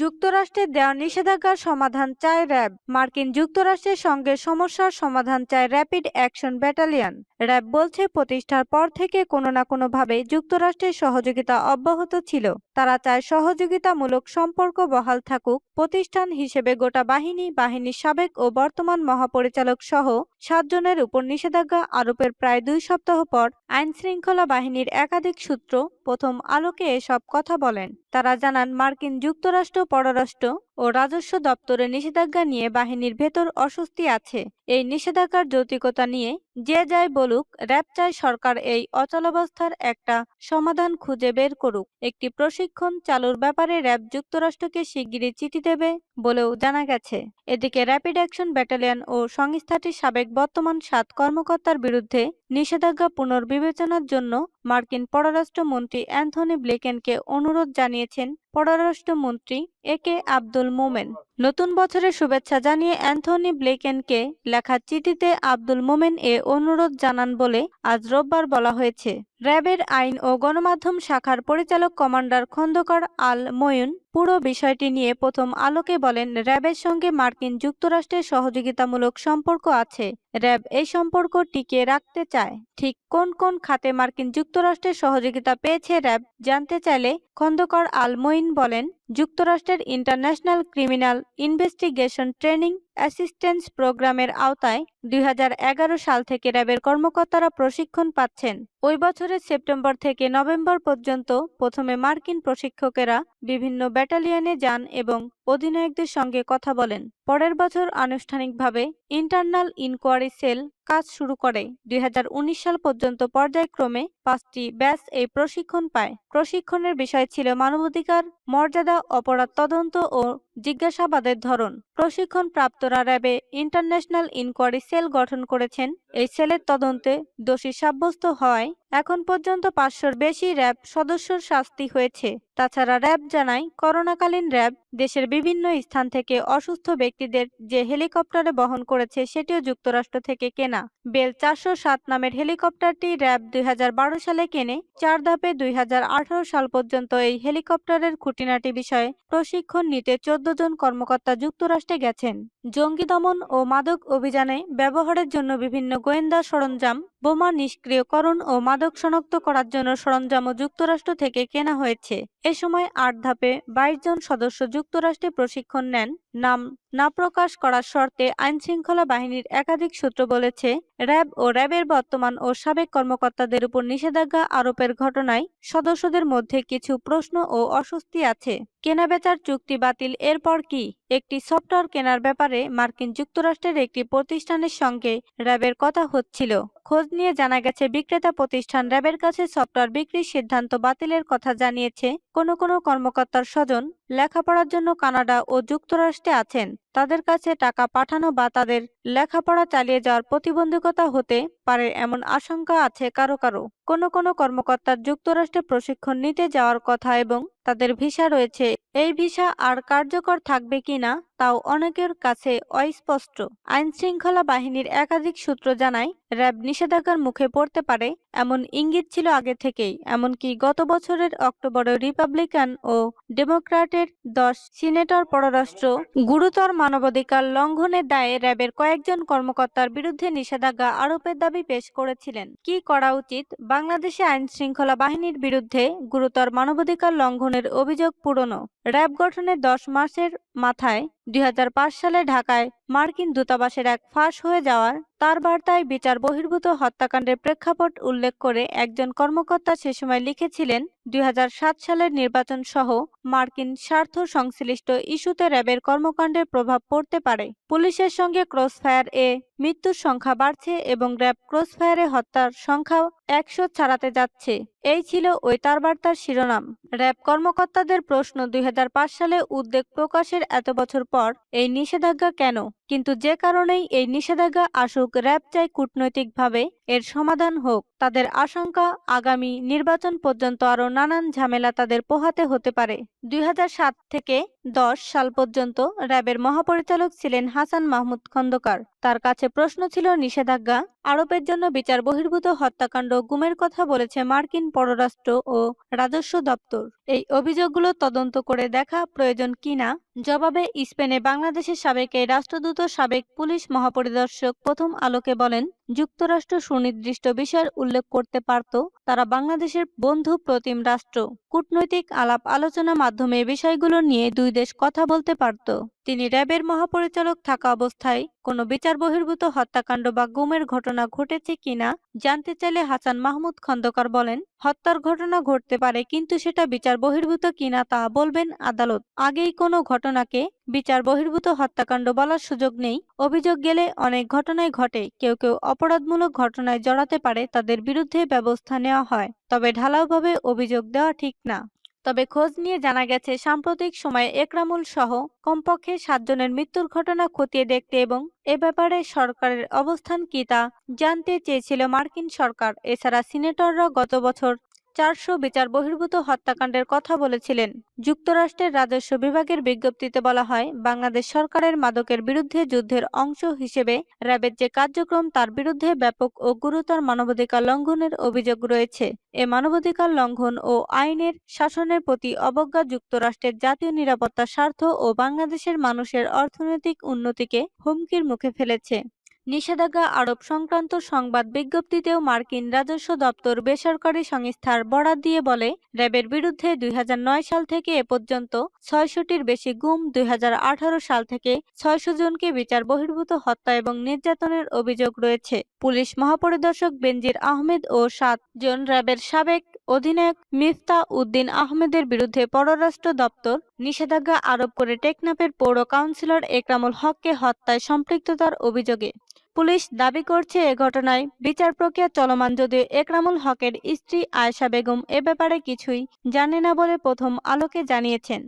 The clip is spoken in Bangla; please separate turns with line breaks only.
যুক্তরাষ্ট্রের দেওয়া নিষেধাজ্ঞার সমাধান চায় র্যাব। মার্কিন যুক্তরাষ্ট্রের সঙ্গে সমস্যার সমাধান চায় র্যাপিড অ্যাকশন ব্যাটালিয়ন। র্যাব বলছে, প্রতিষ্ঠার পর থেকে কোনো না কোনোভাবে যুক্তরাষ্ট্রের সহযোগিতা অব্যাহত ছিল। তারা চায় সহযোগিতামূলক সম্পর্ক বহাল থাকুক। প্রতিষ্ঠান হিসেবে গোটা বাহিনী, বাহিনীর সাবেক ও বর্তমান মহাপরিচালক সহ সাতজনের উপর নিষেধাজ্ঞা আরোপের প্রায় দুই সপ্তাহ পর আইনশৃঙ্খলা বাহিনীর একাধিক সূত্র প্রথম আলোকে এসব কথা বলেন। তারা জানান, মার্কিন যুক্তরাষ্ট্র পররাষ্ট্র ও রাজস্ব দপ্তরের নিষেধাজ্ঞা নিয়ে বাহিনীর ভেতর অস্বস্তি আছে। এই নিষেধাজ্ঞার যৌক্তিকতা নিয়ে যে যাই বলুক, র্যাব চায় সরকার এই অচলাবস্থার একটা সমাধান খুঁজে বের করুক। একটি প্রশিক্ষণ চালুর ব্যাপারে র্যাব যুক্তরাষ্ট্রকে শিগগিরই চিঠি দেবে বলেও জানা গেছে। এদিকে র্যাপিড অ্যাকশন ব্যাটালিয়ন ও সংস্থাটির সাবেক বর্তমান সাত কর্মকর্তার বিরুদ্ধে নিষেধাজ্ঞা পুনর্বিবেচনার জন্য মার্কিন পররাষ্ট্রমন্ত্রী অ্যান্থনি ব্লেকেনকে অনুরোধ জানিয়েছেন পররাষ্ট্রমন্ত্রী এ কে আব্দুল মোমেন। নতুন বছরের শুভেচ্ছা জানিয়ে অ্যান্থনি ব্লেকেনকে লেখা চিঠিতে আব্দুল মোমেন এ অনুরোধ জানান বলে আজ রোববার বলা হয়েছে। র্যাবের আইন ও গণমাধ্যম শাখার পরিচালক কমান্ডার খন্দকার আল ময়ুন পুরো বিষয়টি নিয়ে প্রথম আলোকে বলেন, র্যাবের সঙ্গে মার্কিন যুক্তরাষ্ট্রের সহযোগিতামূলক সম্পর্ক আছে। র্যাব এই সম্পর্ক টিকিয়ে রাখতে চায়। ঠিক কোন কোন খাতে মার্কিন যুক্তরাষ্ট্রের সহযোগিতা পেয়েছে র্যাব জানতে চাইলে খন্দকার আল মঈন বলেন যুক্তরাষ্ট্রের international criminal investigation training assistance প্রোগ্রামের আওতায় দুই হাজার এগারো সাল থেকে র্যাবের কর্মকর্তারা প্রশিক্ষণ পাচ্ছেন। ওই বছরের সেপ্টেম্বর থেকে নভেম্বর পর্যন্ত প্রথমে মার্কিন প্রশিক্ষকেরা বিভিন্ন ব্যাটালিয়নে যান এবং অধিনায়কদের সঙ্গে কথা বলেন। পরের বছর আনুষ্ঠানিকভাবে ইন্টারনাল ইনকোয়ারি সেল কাজ শুরু করে। দুই হাজার উনিশ সাল পর্যন্ত পর্যায়ক্রমে পাঁচটি ব্যাচ এই প্রশিক্ষণ পায়। প্রশিক্ষণের বিষয় ছিল মানবাধিকার, মর্যাদা, অপরাধ তদন্ত ও জিজ্ঞাসাবাদের ধরন। প্রশিক্ষণ প্রাপ্তরা র্যাবে ইন্টারন্যাশনাল ইনকোয়ারি সেল গঠন করেছেন। এই সেলের তদন্তে দোষী সাব্যস্ত হওয়ায় এখন পর্যন্ত পাঁচশোর বেশি র্যাব সদস্যর শাস্তি হয়েছে। তাছাড়া র্যাব জানায়, করোনাকালীন র্যাব দেশের বিভিন্ন স্থান থেকে অসুস্থ ব্যক্তিদের যে হেলিকপ্টারে বহন করেছে সেটিও যুক্তরাষ্ট্র থেকে কেনা। বেল চারশো সাত নামের হেলিকপ্টারটি র্যাব দুই হাজার বারো সালে কেনে, চার ধাপে দুই হাজার আঠারো সাল পর্যন্ত এই হেলিকপ্টারের খুঁটিনাটি বিষয়ে প্রশিক্ষণ নিতে চোদ্দ জন কর্মকর্তা যুক্তরাষ্ট্রে গেছেন। জঙ্গি দমন ও মাদক অভিযানে ব্যবহারের জন্য বিভিন্ন গোয়েন্দা সরঞ্জাম বোমা নিষ্ক্রিয়করণ ও মাদক শনাক্ত করার জন্য সরঞ্জামও যুক্তরাষ্ট্র থেকে কেনা হয়েছে। এ সময় আট ধাপে বাইশ জন সদস্য যুক্তরাষ্ট্রে প্রশিক্ষণ নেন। নাম না প্রকাশ করার শর্তে আইনশৃঙ্খলা বাহিনীর একাধিক সূত্র বলেছে, র্যাব ও র্যাবের বর্তমান ও সাবেক কর্মকর্তাদের উপর নিষেধাজ্ঞা আরোপের ঘটনায় সদস্যদের মধ্যে কিছু প্রশ্ন ও অস্বস্তি আছে। কেনাবেচার চুক্তি বাতিল, এরপর কি? একটি সফটওয়্যার কেনার ব্যাপারে মার্কিন যুক্তরাষ্ট্রের একটি প্রতিষ্ঠানের সঙ্গে র্যাবের কথা হচ্ছিল। খোঁজ নিয়ে জানা গেছে, বিক্রেতা প্রতিষ্ঠান র্যাবের কাছে সফটওয়্যার বিক্রির সিদ্ধান্ত বাতিলের কথা জানিয়েছে, কোনো কোনো কর্মকর্তার স্বজন লেখাপড়ার জন্য কানাডা ও যুক্তরাষ্ট্রে আছেন। তাদের কাছে টাকা পাঠানো বা তাদের লেখাপড়া চালিয়ে যাওয়ার প্রতিবন্ধকতা হতে পারে এমন আশঙ্কা আছে কারও কারও। কোনো কোনো কর্মকর্তার যুক্তরাষ্ট্রে প্রশিক্ষণ নিতে যাওয়ার কথা এবং তাদের ভিসা রয়েছে, এই ভিসা আর কার্যকর থাকবে কিনা তাও অনেকের কাছে অস্পষ্ট। আইন শৃঙ্খলা বাহিনীর একাধিক সূত্র জানায়, র্যাব নিষেধাজ্ঞার মুখে পড়তে পারে এমন ইঙ্গিত ছিল আগে থেকেই, এমনকি গত বছরের অক্টোবরে রিপাবলিকান ও ডেমোক্র্যাটের দশ সিনেটর পররাষ্ট্র গুরুতর মানবাধিকার লঙ্ঘনের দায়ে র্যাবের কয়েকজন কর্মকর্তার বিরুদ্ধে নিষেধাজ্ঞা আরোপের দাবি পেশ করেছিলেন। কি করা উচিত? বাংলাদেশে আইন শৃঙ্খলা বাহিনীর বিরুদ্ধে গুরুতর মানবাধিকার লঙ্ঘনের অভিযোগ পুরনো। র্যাব গঠনের দশ মাসের মাথায় দুই হাজার পাঁচ সালে ঢাকায় মার্কিন দূতাবাসের এক ফাঁস হয়ে যাওয়ার তার বার্তায় বিচার বহির্ভূত হত্যাকাণ্ডের প্রেক্ষাপট উল্লেখ করে একজন কর্মকর্তা সে সময় লিখেছিলেন, দুই হাজার সাত সালের নির্বাচন সহ মার্কিন স্বার্থ সংশ্লিষ্ট ইস্যুতে র্যাবের কর্মকাণ্ডের প্রভাব পড়তে পারে। পুলিশের সঙ্গে ক্রসফায়ার এ মৃত্যুর সংখ্যা বাড়ছে এবং র্যাব ক্রসফায়ারে হত্যার সংখ্যা একশো ছাড়াতে যাচ্ছে। এই ছিল ওই তার বার্তার শিরোনাম। র্যাব কর্মকর্তাদের প্রশ্ন দুই হাজার পাঁচ সালে উদ্বেগ প্রকাশের এত বছর পর এই নিষেধাজ্ঞা কেন? কিন্তু যে কারণেই এই নিষেধাজ্ঞা আসুক, র্যাব চাই কূটনৈতিকভাবে এর সমাধান হোক, তাদের আশঙ্কা আগামী নির্বাচন পর্যন্ত আরও নানান ঝামেলা তাদের পোহাতে হতে পারে। দুই হাজার সাত থেকে দশ সাল পর্যন্ত র্যাবের মহাপরিচালক ছিলেন হাসান মাহমুদ খন্দকার। তার কাছে প্রশ্ন ছিল নিষেধাজ্ঞা আরোপের জন্য বিচার বহির্ভূত হত্যাকাণ্ড গুমের কথা বলেছে মার্কিন পররাষ্ট্র ও রাজস্ব দপ্তর। এই অভিযোগগুলো তদন্ত করে দেখা প্রয়োজন কিনা জবাবে স্পেনে বাংলাদেশের সাবেক এই রাষ্ট্রদূত, সাবেক পুলিশ মহাপরিদর্শক প্রথম আলোকে বলেন, যুক্তরাষ্ট্র সুনির্দিষ্ট বিষয়ের উল্লেখ করতে পারত। তারা বাংলাদেশের বন্ধু প্রতিম রাষ্ট্র। কূটনৈতিক আলাপ আলোচনা মাধ্যমে বিষয়গুলো নিয়ে দুই দেশ কথা বলতে পারত। তিনি র্যাবের মহাপরিচালক থাকা অবস্থায় কোনো বিচার বহির্ভূত হত্যাকাণ্ড বা গুমের ঘটনা ঘটেছে কিনা জানতে চাইলে হাসান মাহমুদ খন্দকার বলেন, হত্যার ঘটনা ঘটতে পারে, কিন্তু সেটা বিচার বহির্ভূত কিনা তা বলবেন আদালত। আগেই কোনো ঘটনাকে বিচার বহির্ভূত হত্যাকাণ্ড বলার সুযোগ নেই। অভিযোগ গেলে অনেক ঘটনায় ঘটে। কেউ কেউ অপরাধমূলক ঘটনায় জড়াতে পারে, তাদের বিরুদ্ধে ব্যবস্থা নেওয়া হয়। তবে ঢালাওভাবে অভিযোগ দেওয়া ঠিক না। তবে খোঁজ নিয়ে জানা গেছে, সাম্প্রতিক সময়ে একরামুল সহ কমপক্ষে সাতজনের মৃত্যুর ঘটনা খতিয়ে দেখতে এবং এ ব্যাপারে সরকারের অবস্থান কি তা জানতে চেয়েছিল মার্কিন সরকার। এছাড়া সিনেটররা গত বছর চারশো বিচার বহির্ভূত হত্যাকাণ্ডের কথা বলেছিলেন। যুক্তরাষ্ট্রের রাজস্ব বিভাগের বিজ্ঞপ্তিতে বলা হয়, বাংলাদেশ সরকারের মাদকের বিরুদ্ধে যুদ্ধের অংশ হিসেবে র্যাবের যে কার্যক্রম, তার বিরুদ্ধে ব্যাপক ও গুরুতর মানবাধিকার লঙ্ঘনের অভিযোগ রয়েছে। এ মানবাধিকার লঙ্ঘন ও আইনের শাসনের প্রতি অবজ্ঞা যুক্তরাষ্ট্রের জাতীয় নিরাপত্তা, স্বার্থ ও বাংলাদেশের মানুষের অর্থনৈতিক উন্নতিকে হুমকির মুখে ফেলেছে। নিষেধাজ্ঞা আরোপ সংক্রান্ত সংবাদ বিজ্ঞপ্তিতেও মার্কিন রাজস্ব দপ্তর বেসরকারি সংস্থার বরাত দিয়ে বলে, র্যাবের বিরুদ্ধে দুই হাজার নয় সাল থেকে এ পর্যন্ত ছয়শটির বেশি গুম, দুই হাজার আঠারো সাল থেকে ছয়শো জনকে বিচার বহির্ভূত হত্যা এবং নির্যাতনের অভিযোগ রয়েছে। পুলিশ মহাপরিদর্শক বেনজির আহমেদ ও সাত জন র্যাবের সাবেক অধিনায়ক মিফতা উদ্দিন আহমেদের বিরুদ্ধে পররাষ্ট্র দপ্তর নিষেধাজ্ঞা আরোপ করে টেকনাফের পৌর কাউন্সিলর একরামুল হককে হত্যায় সম্পৃক্ততার অভিযোগে। পুলিশ দাবি করছে এ ঘটনায় বিচার প্রক্রিয়া চলমান যদিও একরামুল হকের স্ত্রী আয়েশা বেগম এ ব্যাপারে কিছুই জানে না বলে প্রথম আলোকে জানিয়েছেন।